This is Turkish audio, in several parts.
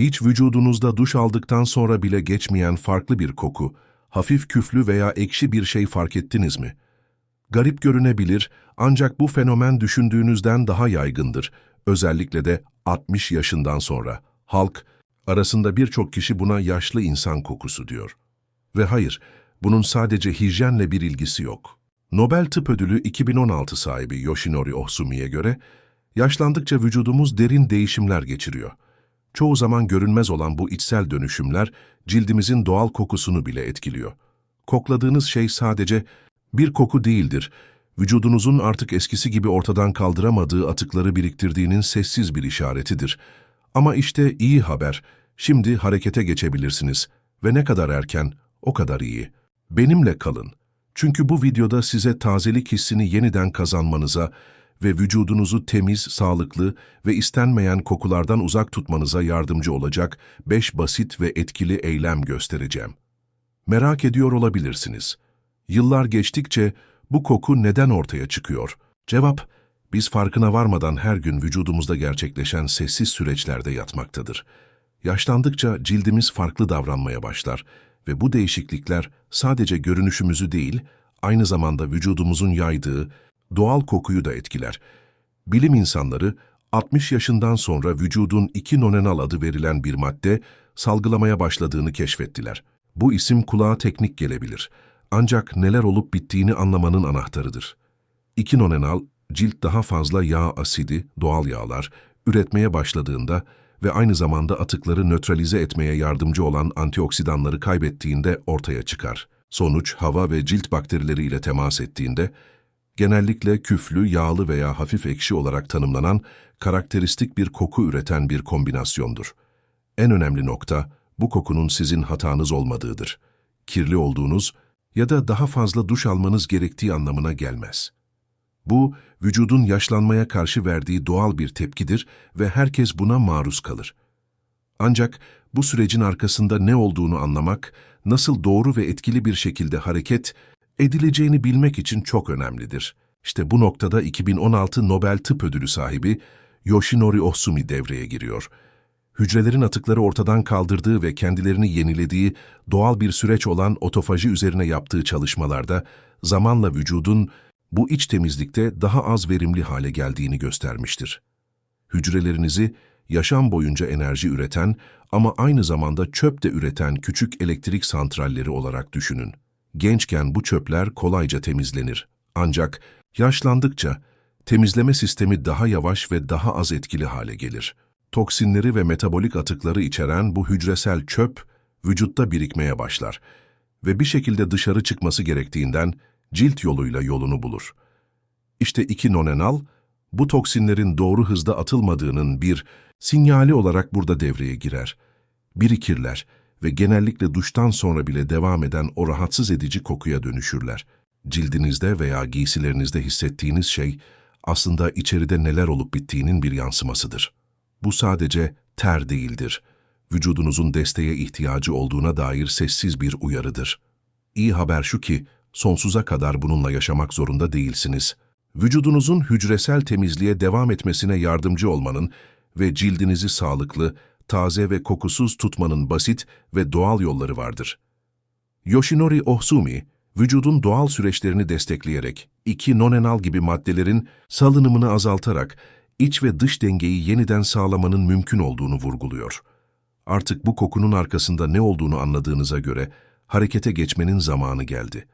Hiç vücudunuzda duş aldıktan sonra bile geçmeyen farklı bir koku, hafif küflü veya ekşi bir şey fark ettiniz mi? Garip görünebilir ancak bu fenomen düşündüğünüzden daha yaygındır. Özellikle de 60 yaşından sonra. Halk arasında birçok kişi buna yaşlı insan kokusu diyor. Ve hayır, bunun sadece hijyenle bir ilgisi yok. Nobel Tıp Ödülü 2016 sahibi Yoshinori Ohsumi'ye göre, yaşlandıkça vücudumuz derin değişimler geçiriyor. Çoğu zaman görünmez olan bu içsel dönüşümler, cildimizin doğal kokusunu bile etkiliyor. Kokladığınız şey sadece bir koku değildir, vücudunuzun artık eskisi gibi ortadan kaldıramadığı atıkları biriktirdiğinin sessiz bir işaretidir. Ama işte iyi haber, şimdi harekete geçebilirsiniz ve ne kadar erken, o kadar iyi. Benimle kalın. Çünkü bu videoda size tazelik hissini yeniden kazanmanıza ve vücudunuzu temiz, sağlıklı ve istenmeyen kokulardan uzak tutmanıza yardımcı olacak 5 basit ve etkili eylem göstereceğim. Merak ediyor olabilirsiniz. Yıllar geçtikçe bu koku neden ortaya çıkıyor? Cevap, biz farkına varmadan her gün vücudumuzda gerçekleşen sessiz süreçlerde yatmaktadır. Yaşlandıkça cildimiz farklı davranmaya başlar ve bu değişiklikler sadece görünüşümüzü değil, aynı zamanda vücudumuzun yaydığı doğal kokuyu da etkiler. Bilim insanları 60 yaşından sonra vücudun 2-nonenal adı verilen bir madde salgılamaya başladığını keşfettiler. Bu isim kulağa teknik gelebilir. Ancak neler olup bittiğini anlamanın anahtarıdır. 2-nonenal, cilt daha fazla yağ asidi, doğal yağlar, üretmeye başladığında ve aynı zamanda atıkları nötralize etmeye yardımcı olan antioksidanları kaybettiğinde ortaya çıkar. Sonuç, hava ve cilt bakterileri ile temas ettiğinde, genellikle küflü, yağlı veya hafif ekşi olarak tanımlanan karakteristik bir koku üreten bir kombinasyondur. En önemli nokta, bu kokunun sizin hatanız olmadığıdır. Kirli olduğunuz ya da daha fazla duş almanız gerektiği anlamına gelmez. Bu, vücudun yaşlanmaya karşı verdiği doğal bir tepkidir ve herkes buna maruz kalır. Ancak bu sürecin arkasında ne olduğunu anlamak, nasıl doğru ve etkili bir şekilde hareket edileceğini bilmek için çok önemlidir. İşte bu noktada 2016 Nobel Tıp Ödülü sahibi Yoshinori Ohsumi devreye giriyor. Hücrelerin atıkları ortadan kaldırdığı ve kendilerini yenilediği doğal bir süreç olan otofaji üzerine yaptığı çalışmalarda zamanla vücudun bu iç temizlikte daha az verimli hale geldiğini göstermiştir. Hücrelerinizi yaşam boyunca enerji üreten ama aynı zamanda çöp de üreten küçük elektrik santralleri olarak düşünün. Gençken bu çöpler kolayca temizlenir. Ancak yaşlandıkça temizleme sistemi daha yavaş ve daha az etkili hale gelir. Toksinleri ve metabolik atıkları içeren bu hücresel çöp vücutta birikmeye başlar ve bir şekilde dışarı çıkması gerektiğinden cilt yoluyla yolunu bulur. İşte iki nonenal, bu toksinlerin doğru hızda atılmadığının bir sinyali olarak burada devreye girer. Birikirler ve genellikle duştan sonra bile devam eden o rahatsız edici kokuya dönüşürler. Cildinizde veya giysilerinizde hissettiğiniz şey aslında içeride neler olup bittiğinin bir yansımasıdır. Bu sadece ter değildir. Vücudunuzun desteğe ihtiyacı olduğuna dair sessiz bir uyarıdır. İyi haber şu ki, sonsuza kadar bununla yaşamak zorunda değilsiniz. Vücudunuzun hücresel temizliğe devam etmesine yardımcı olmanın ve cildinizi sağlıklı, taze ve kokusuz tutmanın basit ve doğal yolları vardır. Yoshinori Ohsumi, vücudun doğal süreçlerini destekleyerek, iki nonenal gibi maddelerin salınımını azaltarak, iç ve dış dengeyi yeniden sağlamanın mümkün olduğunu vurguluyor. Artık bu kokunun arkasında ne olduğunu anladığınıza göre harekete geçmenin zamanı geldi.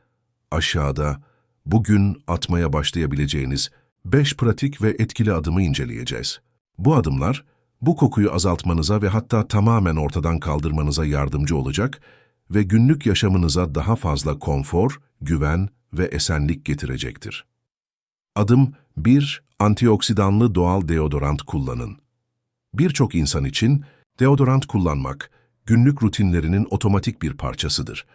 Aşağıda, bugün atmaya başlayabileceğiniz 5 pratik ve etkili adımı inceleyeceğiz. Bu adımlar, bu kokuyu azaltmanıza ve hatta tamamen ortadan kaldırmanıza yardımcı olacak ve günlük yaşamınıza daha fazla konfor, güven ve esenlik getirecektir. Adım 1. Antioksidanlı doğal deodorant kullanın. Birçok insan için deodorant kullanmak, günlük rutinlerinin otomatik bir parçasıdır.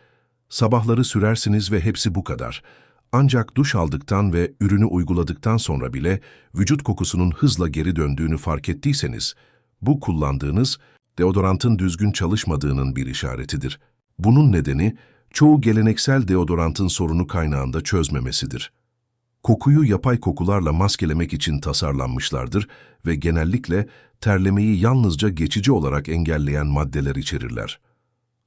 Sabahları sürersiniz ve hepsi bu kadar. Ancak duş aldıktan ve ürünü uyguladıktan sonra bile vücut kokusunun hızla geri döndüğünü fark ettiyseniz, bu kullandığınız deodorantın düzgün çalışmadığının bir işaretidir. Bunun nedeni çoğu geleneksel deodorantın sorunu kaynağında çözmemesidir. Kokuyu yapay kokularla maskelemek için tasarlanmışlardır ve genellikle terlemeyi yalnızca geçici olarak engelleyen maddeler içerirler.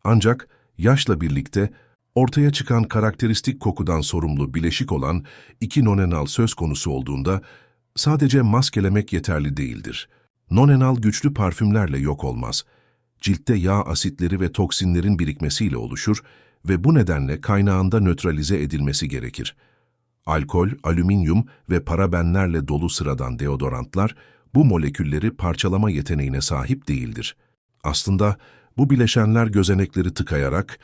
Ancak yaşla birlikte ortaya çıkan karakteristik kokudan sorumlu bileşik olan 2-nonenal söz konusu olduğunda sadece maskelemek yeterli değildir. Nonenal güçlü parfümlerle yok olmaz. Ciltte yağ asitleri ve toksinlerin birikmesiyle oluşur ve bu nedenle kaynağında nötralize edilmesi gerekir. Alkol, alüminyum ve parabenlerle dolu sıradan deodorantlar bu molekülleri parçalama yeteneğine sahip değildir. Aslında bu bileşenler gözenekleri tıkayarak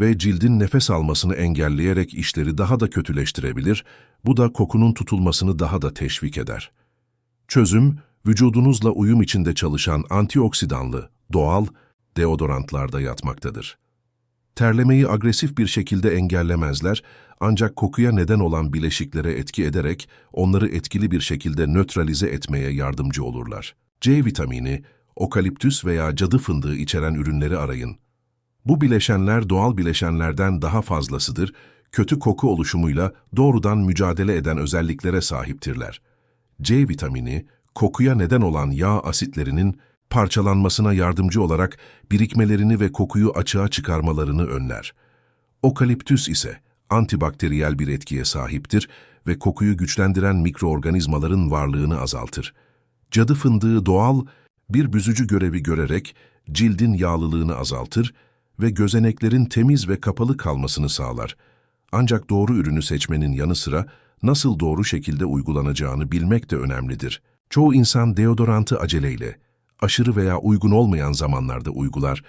ve cildin nefes almasını engelleyerek işleri daha da kötüleştirebilir, bu da kokunun tutulmasını daha da teşvik eder. Çözüm, vücudunuzla uyum içinde çalışan antioksidanlı, doğal deodorantlarda yatmaktadır. Terlemeyi agresif bir şekilde engellemezler ancak kokuya neden olan bileşiklere etki ederek onları etkili bir şekilde nötralize etmeye yardımcı olurlar. C vitamini, okaliptüs veya cadı fındığı içeren ürünleri arayın. Bu bileşenler doğal bileşenlerden daha fazlasıdır, kötü koku oluşumuyla doğrudan mücadele eden özelliklere sahiptirler. C vitamini, kokuya neden olan yağ asitlerinin parçalanmasına yardımcı olarak birikmelerini ve kokuyu açığa çıkarmalarını önler. Okaliptüs ise antibakteriyel bir etkiye sahiptir ve kokuyu güçlendiren mikroorganizmaların varlığını azaltır. Cadı fındığı doğal bir büzücü görevi görerek cildin yağlılığını azaltır ve gözeneklerin temiz ve kapalı kalmasını sağlar. Ancak doğru ürünü seçmenin yanı sıra nasıl doğru şekilde uygulanacağını bilmek de önemlidir. Çoğu insan deodorantı aceleyle, aşırı veya uygun olmayan zamanlarda uygular,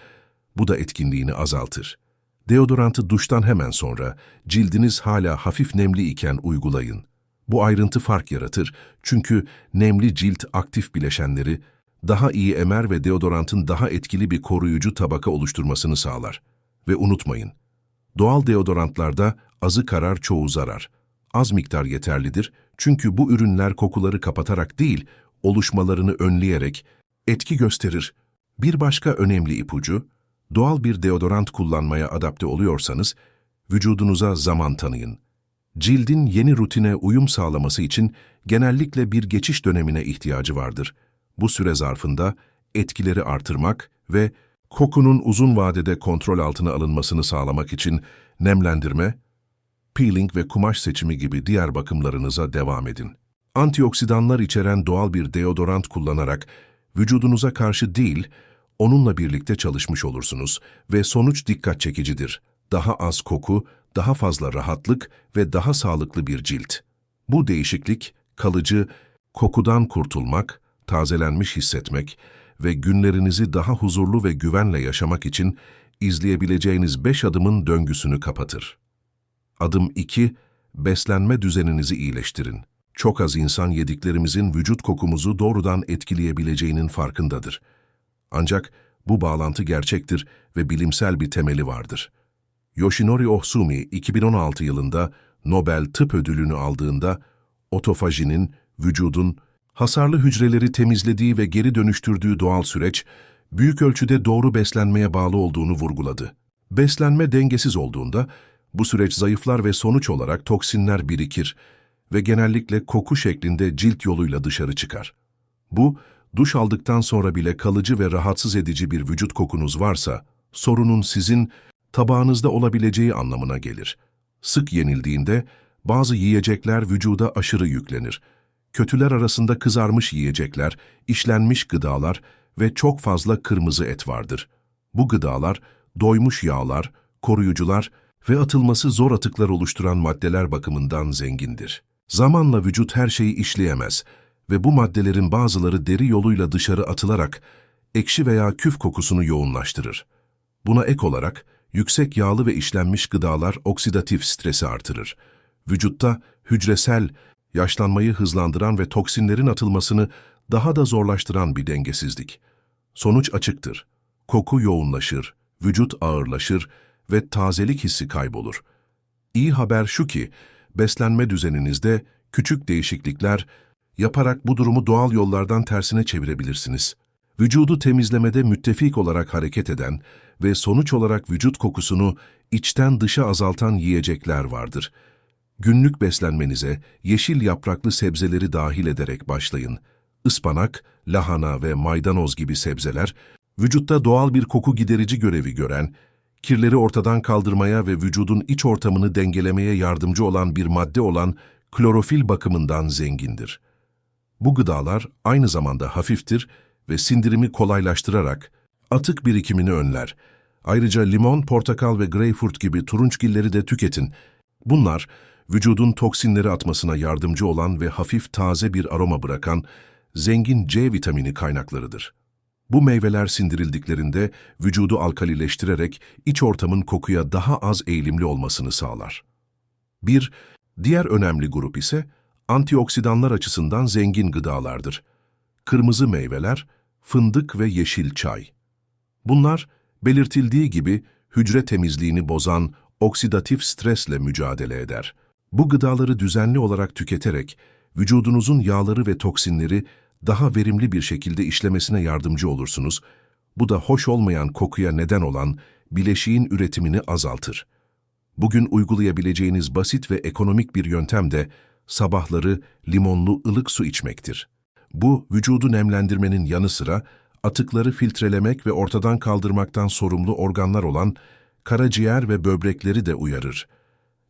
bu da etkinliğini azaltır. Deodorantı duştan hemen sonra cildiniz hala hafif nemli iken uygulayın. Bu ayrıntı fark yaratır çünkü nemli cilt aktif bileşenleri daha iyi emer ve deodorantın daha etkili bir koruyucu tabaka oluşturmasını sağlar. Ve unutmayın, doğal deodorantlarda azı karar çoğu zarar. Az miktar yeterlidir çünkü bu ürünler kokuları kapatarak değil, oluşmalarını önleyerek etki gösterir. Bir başka önemli ipucu, doğal bir deodorant kullanmaya adapte oluyorsanız, vücudunuza zaman tanıyın. Cildin yeni rutine uyum sağlaması için genellikle bir geçiş dönemine ihtiyacı vardır. Bu süre zarfında etkileri artırmak ve kokunun uzun vadede kontrol altına alınmasını sağlamak için nemlendirme, peeling ve kumaş seçimi gibi diğer bakımlarınıza devam edin. Antioksidanlar içeren doğal bir deodorant kullanarak vücudunuza karşı değil, onunla birlikte çalışmış olursunuz ve sonuç dikkat çekicidir. Daha az koku, daha fazla rahatlık ve daha sağlıklı bir cilt. Bu değişiklik, kalıcı, kokudan kurtulmak, tazelenmiş hissetmek ve günlerinizi daha huzurlu ve güvenle yaşamak için izleyebileceğiniz 5 adımın döngüsünü kapatır. Adım 2. Beslenme düzeninizi iyileştirin. Çok az insan yediklerimizin vücut kokumuzu doğrudan etkileyebileceğinin farkındadır. Ancak bu bağlantı gerçektir ve bilimsel bir temeli vardır. Yoshinori Ohsumi 2016 yılında Nobel Tıp Ödülünü aldığında otofajinin, vücudun, hasarlı hücreleri temizlediği ve geri dönüştürdüğü doğal süreç, büyük ölçüde doğru beslenmeye bağlı olduğunu vurguladı. Beslenme dengesiz olduğunda, bu süreç zayıflar ve sonuç olarak toksinler birikir ve genellikle koku şeklinde cilt yoluyla dışarı çıkar. Bu, duş aldıktan sonra bile kalıcı ve rahatsız edici bir vücut kokunuz varsa, sorunun sizin tabağınızda olabileceği anlamına gelir. Sık yenildiğinde, bazı yiyecekler vücuda aşırı yüklenir. Kötüler arasında kızarmış yiyecekler, işlenmiş gıdalar ve çok fazla kırmızı et vardır. Bu gıdalar, doymuş yağlar, koruyucular ve atılması zor atıklar oluşturan maddeler bakımından zengindir. Zamanla vücut her şeyi işleyemez ve bu maddelerin bazıları deri yoluyla dışarı atılarak ekşi veya küf kokusunu yoğunlaştırır. Buna ek olarak yüksek yağlı ve işlenmiş gıdalar oksidatif stresi artırır. Vücutta hücresel, yaşlanmayı hızlandıran ve toksinlerin atılmasını daha da zorlaştıran bir dengesizlik. Sonuç açıktır. Koku yoğunlaşır, vücut ağırlaşır ve tazelik hissi kaybolur. İyi haber şu ki, beslenme düzeninizde küçük değişiklikler yaparak bu durumu doğal yollardan tersine çevirebilirsiniz. Vücudu temizlemede müttefik olarak hareket eden ve sonuç olarak vücut kokusunu içten dışa azaltan yiyecekler vardır. Günlük beslenmenize yeşil yapraklı sebzeleri dahil ederek başlayın. Ispanak, lahana ve maydanoz gibi sebzeler, vücutta doğal bir koku giderici görevi gören, kirleri ortadan kaldırmaya ve vücudun iç ortamını dengelemeye yardımcı olan bir madde olan klorofil bakımından zengindir. Bu gıdalar aynı zamanda hafiftir ve sindirimi kolaylaştırarak atık birikimini önler. Ayrıca limon, portakal ve greyfurt gibi turunçgilleri de tüketin. Bunlar, vücudun toksinleri atmasına yardımcı olan ve hafif taze bir aroma bırakan zengin C vitamini kaynaklarıdır. Bu meyveler sindirildiklerinde vücudu alkalileştirerek iç ortamın kokuya daha az eğilimli olmasını sağlar. Bir diğer önemli grup ise antioksidanlar açısından zengin gıdalardır. Kırmızı meyveler, fındık ve yeşil çay. Bunlar belirtildiği gibi hücre temizliğini bozan oksidatif stresle mücadele eder. Bu gıdaları düzenli olarak tüketerek vücudunuzun yağları ve toksinleri daha verimli bir şekilde işlemesine yardımcı olursunuz. Bu da hoş olmayan kokuya neden olan bileşiğin üretimini azaltır. Bugün uygulayabileceğiniz basit ve ekonomik bir yöntem de sabahları limonlu ılık su içmektir. Bu, vücudu nemlendirmenin yanı sıra atıkları filtrelemek ve ortadan kaldırmaktan sorumlu organlar olan karaciğer ve böbrekleri de uyarır.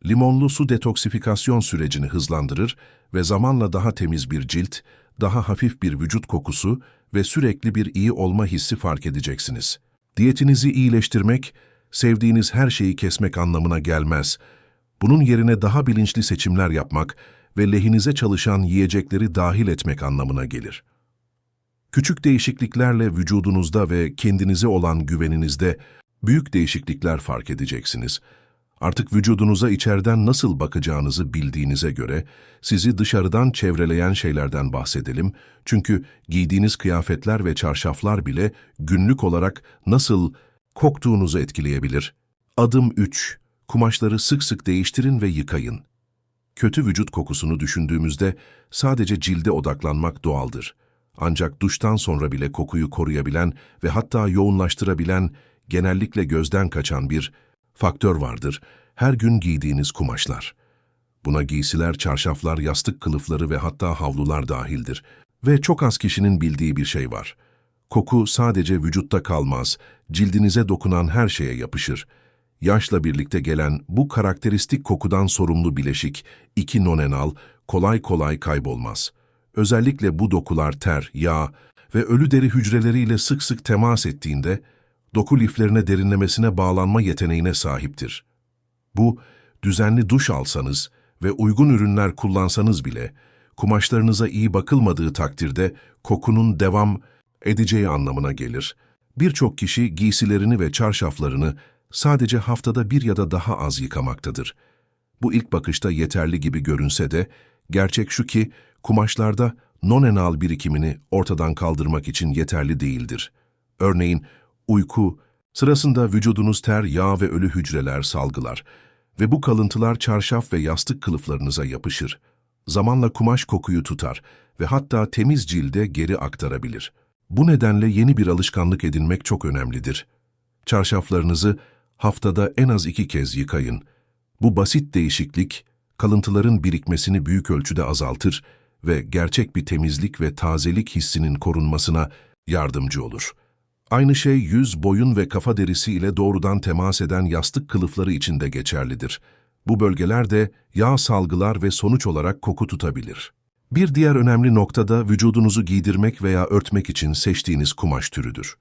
Limonlu su detoksifikasyon sürecini hızlandırır ve zamanla daha temiz bir cilt, daha hafif bir vücut kokusu ve sürekli bir iyi olma hissi fark edeceksiniz. Diyetinizi iyileştirmek, sevdiğiniz her şeyi kesmek anlamına gelmez. Bunun yerine daha bilinçli seçimler yapmak ve lehinize çalışan yiyecekleri dahil etmek anlamına gelir. Küçük değişikliklerle vücudunuzda ve kendinize olan güveninizde büyük değişiklikler fark edeceksiniz. Artık vücudunuza içeriden nasıl bakacağınızı bildiğinize göre sizi dışarıdan çevreleyen şeylerden bahsedelim. Çünkü giydiğiniz kıyafetler ve çarşaflar bile günlük olarak nasıl koktuğunuzu etkileyebilir. Adım 3. Kumaşları sık sık değiştirin ve yıkayın. Kötü vücut kokusunu düşündüğümüzde sadece cilde odaklanmak doğaldır. Ancak duştan sonra bile kokuyu koruyabilen ve hatta yoğunlaştırabilen, genellikle gözden kaçan bir faktör vardır. Her gün giydiğiniz kumaşlar. Buna giysiler, çarşaflar, yastık kılıfları ve hatta havlular dahildir. Ve çok az kişinin bildiği bir şey var. Koku sadece vücutta kalmaz, cildinize dokunan her şeye yapışır. Yaşla birlikte gelen bu karakteristik kokudan sorumlu bileşik, 2 nonenal, kolay kolay kaybolmaz. Özellikle bu dokular ter, yağ ve ölü deri hücreleriyle sık sık temas ettiğinde, doku liflerine derinlemesine bağlanma yeteneğine sahiptir. Bu, düzenli duş alsanız ve uygun ürünler kullansanız bile, kumaşlarınıza iyi bakılmadığı takdirde kokunun devam edeceği anlamına gelir. Birçok kişi giysilerini ve çarşaflarını sadece haftada bir ya da daha az yıkamaktadır. Bu ilk bakışta yeterli gibi görünse de, gerçek şu ki kumaşlarda nonenal birikimini ortadan kaldırmak için yeterli değildir. Örneğin uyku sırasında vücudunuz ter, yağ ve ölü hücreler salgılar ve bu kalıntılar çarşaf ve yastık kılıflarınıza yapışır. Zamanla kumaş kokuyu tutar ve hatta temiz cilde geri aktarabilir. Bu nedenle yeni bir alışkanlık edinmek çok önemlidir. Çarşaflarınızı haftada en az iki kez yıkayın. Bu basit değişiklik, kalıntıların birikmesini büyük ölçüde azaltır ve gerçek bir temizlik ve tazelik hissinin korunmasına yardımcı olur. Aynı şey yüz, boyun ve kafa derisi ile doğrudan temas eden yastık kılıfları için de geçerlidir. Bu bölgeler de yağ salgılar ve sonuç olarak koku tutabilir. Bir diğer önemli nokta da vücudunuzu giydirmek veya örtmek için seçtiğiniz kumaş türüdür.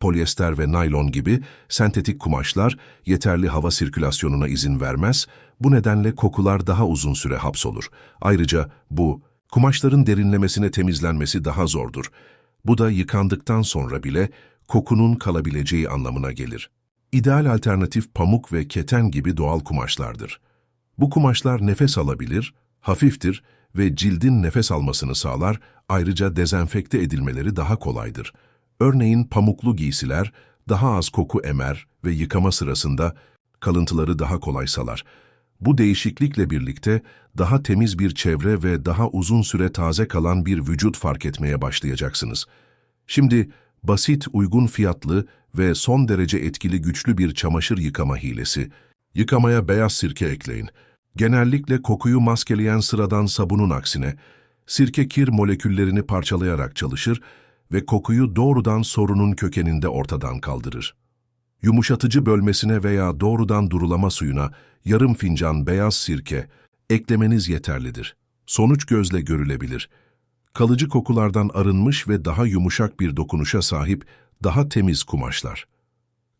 Polyester ve naylon gibi sentetik kumaşlar yeterli hava sirkülasyonuna izin vermez, bu nedenle kokular daha uzun süre hapsolur. Ayrıca bu, kumaşların derinlemesine temizlenmesi daha zordur. Bu da yıkandıktan sonra bile kokunun kalabileceği anlamına gelir. İdeal alternatif pamuk ve keten gibi doğal kumaşlardır. Bu kumaşlar nefes alabilir, hafiftir ve cildin nefes almasını sağlar, ayrıca dezenfekte edilmeleri daha kolaydır. Örneğin pamuklu giysiler daha az koku emer ve yıkama sırasında kalıntıları daha kolay salar. Bu değişiklikle birlikte daha temiz bir çevre ve daha uzun süre taze kalan bir vücut fark etmeye başlayacaksınız. Şimdi basit, uygun fiyatlı ve son derece etkili güçlü bir çamaşır yıkama hilesi. Yıkamaya beyaz sirke ekleyin. Genellikle kokuyu maskeleyen sıradan sabunun aksine, sirke kir moleküllerini parçalayarak çalışır ve kokuyu doğrudan sorunun kökeninde ortadan kaldırır. Yumuşatıcı bölmesine veya doğrudan durulama suyuna yarım fincan beyaz sirke eklemeniz yeterlidir. Sonuç gözle görülebilir. Kalıcı kokulardan arınmış ve daha yumuşak bir dokunuşa sahip daha temiz kumaşlar.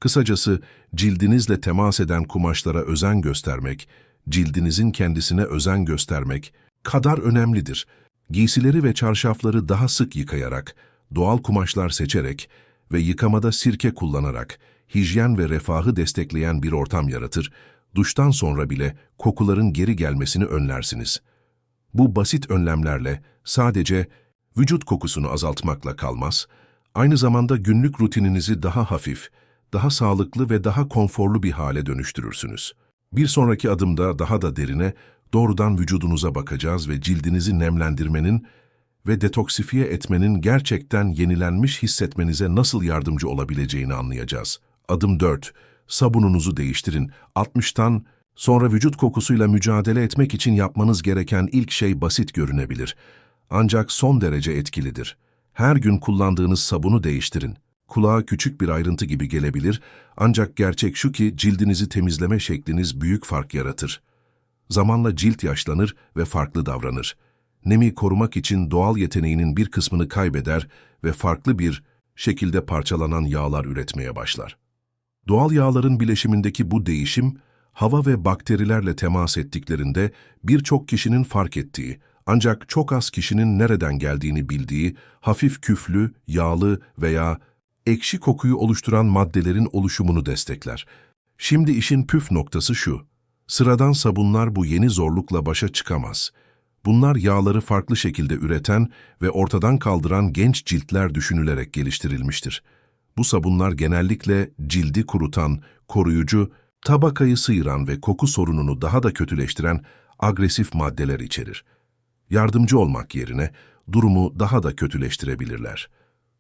Kısacası cildinizle temas eden kumaşlara özen göstermek, cildinizin kendisine özen göstermek kadar önemlidir. Giysileri ve çarşafları daha sık yıkayarak, doğal kumaşlar seçerek ve yıkamada sirke kullanarak hijyen ve refahı destekleyen bir ortam yaratır, duştan sonra bile kokuların geri gelmesini önlersiniz. Bu basit önlemlerle sadece vücut kokusunu azaltmakla kalmaz, aynı zamanda günlük rutininizi daha hafif, daha sağlıklı ve daha konforlu bir hale dönüştürürsünüz. Bir sonraki adımda daha da derine, doğrudan vücudunuza bakacağız ve cildinizi nemlendirmenin ve detoksifiye etmenin gerçekten yenilenmiş hissetmenize nasıl yardımcı olabileceğini anlayacağız. Adım 4. Sabununuzu değiştirin. 60'tan sonra vücut kokusuyla mücadele etmek için yapmanız gereken ilk şey basit görünebilir. Ancak son derece etkilidir. Her gün kullandığınız sabunu değiştirin. Kulağa küçük bir ayrıntı gibi gelebilir ancak gerçek şu ki cildinizi temizleme şekliniz büyük fark yaratır. Zamanla cilt yaşlanır ve farklı davranır. Nemi korumak için doğal yeteneğinin bir kısmını kaybeder ve farklı bir şekilde parçalanan yağlar üretmeye başlar. Doğal yağların bileşimindeki bu değişim, hava ve bakterilerle temas ettiklerinde birçok kişinin fark ettiği, ancak çok az kişinin nereden geldiğini bildiği, hafif küflü, yağlı veya ekşi kokuyu oluşturan maddelerin oluşumunu destekler. Şimdi işin püf noktası şu. Sıradan sabunlar bu yeni zorlukla başa çıkamaz. Bunlar yağları farklı şekilde üreten ve ortadan kaldıran genç ciltler düşünülerek geliştirilmiştir. Bu sabunlar genellikle cildi kurutan, koruyucu, tabakayı sıyıran ve koku sorununu daha da kötüleştiren agresif maddeler içerir. Yardımcı olmak yerine durumu daha da kötüleştirebilirler.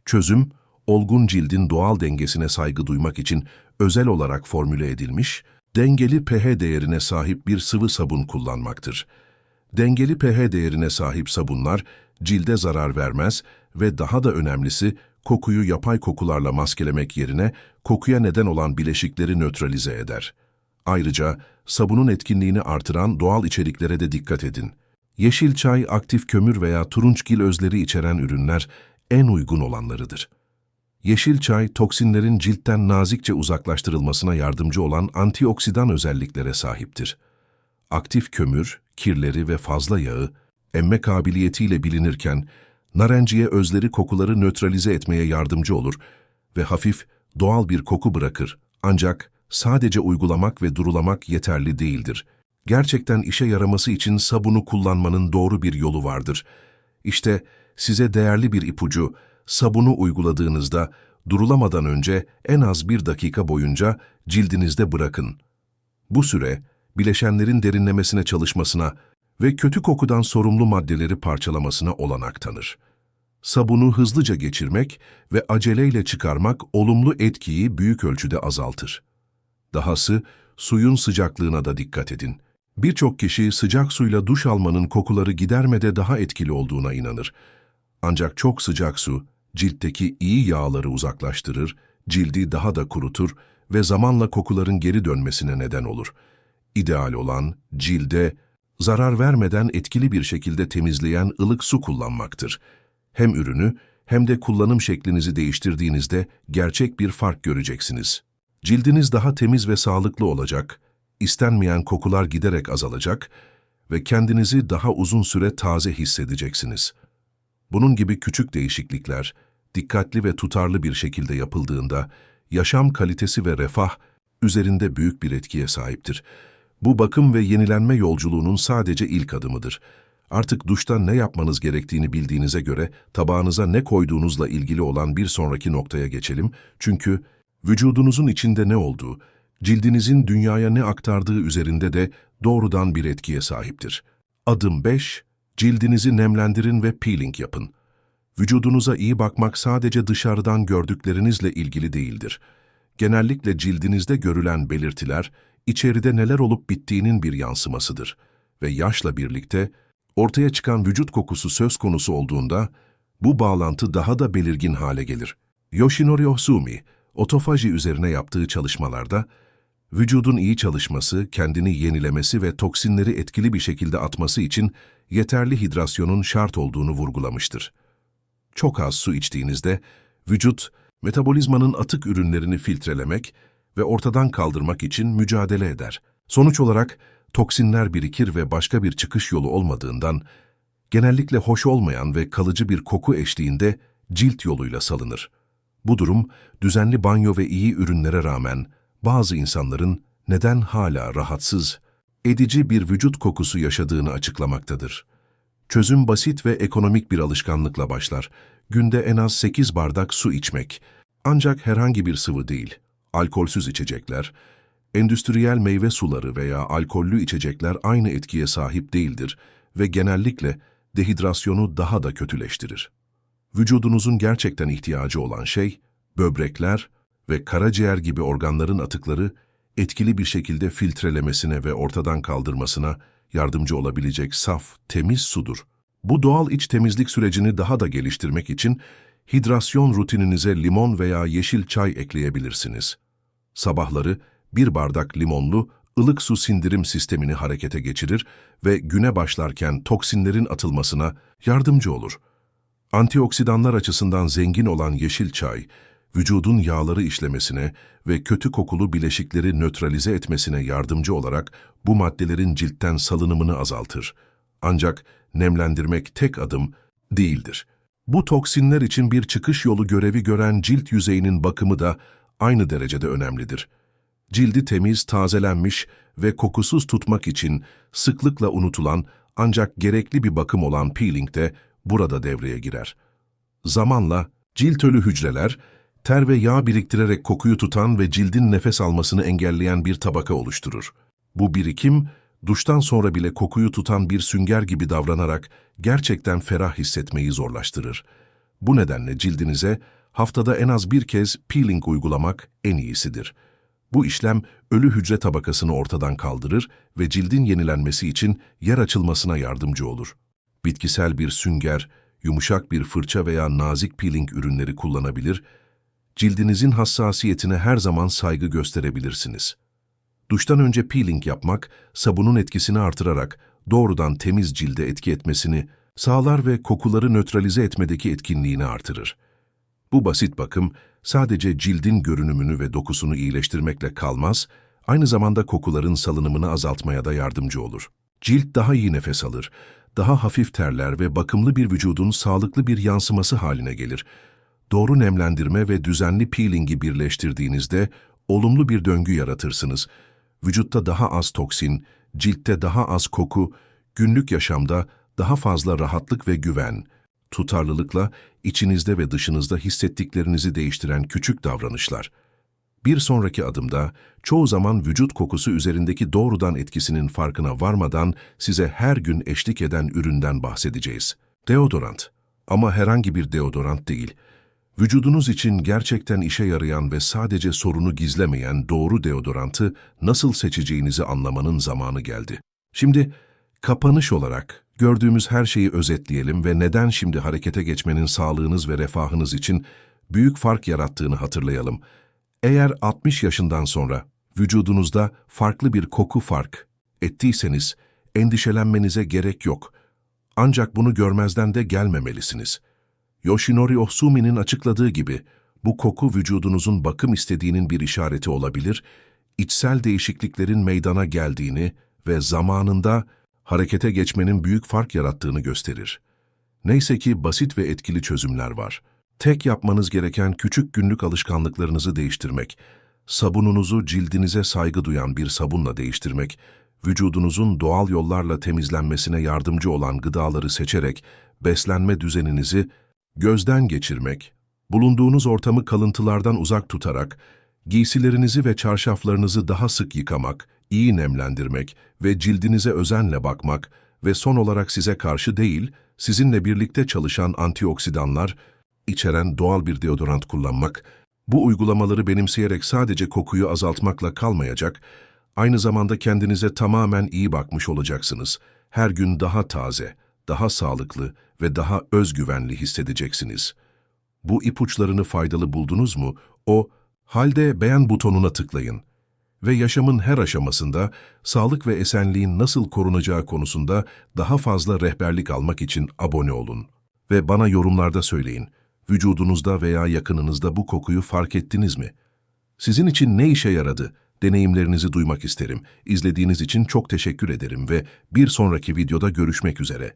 Çözüm, olgun cildin doğal dengesine saygı duymak için özel olarak formüle edilmiş, dengeli pH değerine sahip bir sıvı sabun kullanmaktır. Dengeli pH değerine sahip sabunlar cilde zarar vermez ve daha da önemlisi kokuyu yapay kokularla maskelemek yerine kokuya neden olan bileşikleri nötralize eder. Ayrıca sabunun etkinliğini artıran doğal içeriklere de dikkat edin. Yeşil çay, aktif kömür veya turunçgil özleri içeren ürünler en uygun olanlarıdır. Yeşil çay, toksinlerin ciltten nazikçe uzaklaştırılmasına yardımcı olan antioksidan özelliklere sahiptir. Aktif kömür, kirleri ve fazla yağı, emme kabiliyetiyle bilinirken, narenciye özleri kokuları nötralize etmeye yardımcı olur ve hafif, doğal bir koku bırakır. Ancak sadece uygulamak ve durulamak yeterli değildir. Gerçekten işe yaraması için sabunu kullanmanın doğru bir yolu vardır. İşte size değerli bir ipucu, sabunu uyguladığınızda durulamadan önce en az bir dakika boyunca cildinizde bırakın. Bu süre, bileşenlerin derinlemesine çalışmasına ve kötü kokudan sorumlu maddeleri parçalamasına olanak tanır. Sabunu hızlıca geçirmek ve aceleyle çıkarmak olumlu etkiyi büyük ölçüde azaltır. Dahası suyun sıcaklığına da dikkat edin. Birçok kişi sıcak suyla duş almanın kokuları gidermede daha etkili olduğuna inanır. Ancak çok sıcak su ciltteki iyi yağları uzaklaştırır, cildi daha da kurutur ve zamanla kokuların geri dönmesine neden olur. İdeal olan cilde zarar vermeden etkili bir şekilde temizleyen ılık su kullanmaktır. Hem ürünü hem de kullanım şeklinizi değiştirdiğinizde gerçek bir fark göreceksiniz. Cildiniz daha temiz ve sağlıklı olacak, istenmeyen kokular giderek azalacak ve kendinizi daha uzun süre taze hissedeceksiniz. Bunun gibi küçük değişiklikler, dikkatli ve tutarlı bir şekilde yapıldığında, yaşam kalitesi ve refah üzerinde büyük bir etkiye sahiptir. Bu bakım ve yenilenme yolculuğunun sadece ilk adımıdır. Artık duşta ne yapmanız gerektiğini bildiğinize göre tabağınıza ne koyduğunuzla ilgili olan bir sonraki noktaya geçelim. Çünkü vücudunuzun içinde ne olduğu, cildinizin dünyaya ne aktardığı üzerinde de doğrudan bir etkiye sahiptir. Adım 5. Cildinizi nemlendirin ve peeling yapın. Vücudunuza iyi bakmak sadece dışarıdan gördüklerinizle ilgili değildir. Genellikle cildinizde görülen belirtiler, içeride neler olup bittiğinin bir yansımasıdır ve yaşla birlikte ortaya çıkan vücut kokusu söz konusu olduğunda bu bağlantı daha da belirgin hale gelir. Yoshinori Ohsumi, otofaji üzerine yaptığı çalışmalarda, vücudun iyi çalışması, kendini yenilemesi ve toksinleri etkili bir şekilde atması için yeterli hidrasyonun şart olduğunu vurgulamıştır. Çok az su içtiğinizde, vücut, metabolizmanın atık ürünlerini filtrelemek ve ortadan kaldırmak için mücadele eder. Sonuç olarak, toksinler birikir ve başka bir çıkış yolu olmadığından, genellikle hoş olmayan ve kalıcı bir koku eşliğinde cilt yoluyla salınır. Bu durum, düzenli banyo ve iyi ürünlere rağmen bazı insanların neden hala rahatsız, edici bir vücut kokusu yaşadığını açıklamaktadır. Çözüm basit ve ekonomik bir alışkanlıkla başlar. Günde en az 8 bardak su içmek. Ancak herhangi bir sıvı değil, alkolsüz içecekler, endüstriyel meyve suları veya alkollü içecekler aynı etkiye sahip değildir ve genellikle dehidrasyonu daha da kötüleştirir. Vücudunuzun gerçekten ihtiyacı olan şey, böbrekler ve karaciğer gibi organların atıkları etkili bir şekilde filtrelemesine ve ortadan kaldırmasına yardımcı olabilecek saf, temiz sudur. Bu doğal iç temizlik sürecini daha da geliştirmek için hidrasyon rutininize limon veya yeşil çay ekleyebilirsiniz. Sabahları bir bardak limonlu, ılık su sindirim sistemini harekete geçirir ve güne başlarken toksinlerin atılmasına yardımcı olur. Antioksidanlar açısından zengin olan yeşil çay, vücudun yağları işlemesine ve kötü kokulu bileşikleri nötralize etmesine yardımcı olarak bu maddelerin ciltten salınımını azaltır. Ancak nemlendirmek tek adım değildir. Bu toksinler için bir çıkış yolu görevi gören cilt yüzeyinin bakımı da aynı derecede önemlidir. Cildi temiz, tazelenmiş ve kokusuz tutmak için sıklıkla unutulan ancak gerekli bir bakım olan peeling de burada devreye girer. Zamanla cilt ölü hücreler, ter ve yağ biriktirerek kokuyu tutan ve cildin nefes almasını engelleyen bir tabaka oluşturur. Bu birikim, duştan sonra bile kokuyu tutan bir sünger gibi davranarak gerçekten ferah hissetmeyi zorlaştırır. Bu nedenle cildinize haftada en az bir kez peeling uygulamak en iyisidir. Bu işlem ölü hücre tabakasını ortadan kaldırır ve cildin yenilenmesi için yer açılmasına yardımcı olur. Bitkisel bir sünger, yumuşak bir fırça veya nazik peeling ürünleri kullanabilir, cildinizin hassasiyetine her zaman saygı gösterebilirsiniz. Duştan önce peeling yapmak, sabunun etkisini artırarak doğrudan temiz cilde etki etmesini sağlar ve kokuları nötralize etmedeki etkinliğini artırır. Bu basit bakım sadece cildin görünümünü ve dokusunu iyileştirmekle kalmaz, aynı zamanda kokuların salınımını azaltmaya da yardımcı olur. Cilt daha iyi nefes alır, daha hafif terler ve bakımlı bir vücudun sağlıklı bir yansıması haline gelir. Doğru nemlendirme ve düzenli peelingi birleştirdiğinizde olumlu bir döngü yaratırsınız. Vücutta daha az toksin, ciltte daha az koku, günlük yaşamda daha fazla rahatlık ve güven, tutarlılıkla içinizde ve dışınızda hissettiklerinizi değiştiren küçük davranışlar. Bir sonraki adımda çoğu zaman vücut kokusu üzerindeki doğrudan etkisinin farkına varmadan size her gün eşlik eden üründen bahsedeceğiz. Deodorant. Ama herhangi bir deodorant değil. Vücudunuz için gerçekten işe yarayan ve sadece sorunu gizlemeyen doğru deodorantı nasıl seçeceğinizi anlamanın zamanı geldi. Şimdi kapanış olarak gördüğümüz her şeyi özetleyelim ve neden şimdi harekete geçmenin sağlığınız ve refahınız için büyük fark yarattığını hatırlayalım. Eğer 60 yaşından sonra vücudunuzda farklı bir koku fark ettiyseniz endişelenmenize gerek yok. Ancak bunu görmezden de gelmemelisiniz. Yoshinori Ohsumi'nin açıkladığı gibi bu koku vücudunuzun bakım istediğinin bir işareti olabilir, içsel değişikliklerin meydana geldiğini ve zamanında harekete geçmenin büyük fark yarattığını gösterir. Neyse ki basit ve etkili çözümler var. Tek yapmanız gereken küçük günlük alışkanlıklarınızı değiştirmek, sabununuzu cildinize saygı duyan bir sabunla değiştirmek, vücudunuzun doğal yollarla temizlenmesine yardımcı olan gıdaları seçerek beslenme düzeninizi gözden geçirmek, bulunduğunuz ortamı kalıntılardan uzak tutarak, giysilerinizi ve çarşaflarınızı daha sık yıkamak, iyi nemlendirmek ve cildinize özenle bakmak ve son olarak size karşı değil, sizinle birlikte çalışan antioksidanlar, içeren doğal bir deodorant kullanmak, bu uygulamaları benimseyerek sadece kokuyu azaltmakla kalmayacak, Aynı zamanda kendinize tamamen iyi bakmış olacaksınız. Her gün daha taze, daha sağlıklı ve daha özgüvenli hissedeceksiniz. Bu ipuçlarını faydalı buldunuz mu? O halde beğen butonuna tıklayın ve yaşamın her aşamasında sağlık ve esenliğin nasıl korunacağı konusunda daha fazla rehberlik almak için abone olun. Ve bana yorumlarda söyleyin, vücudunuzda veya yakınınızda bu kokuyu fark ettiniz mi? Sizin için ne işe yaradı? Deneyimlerinizi duymak isterim. İzlediğiniz için çok teşekkür ederim ve bir sonraki videoda görüşmek üzere.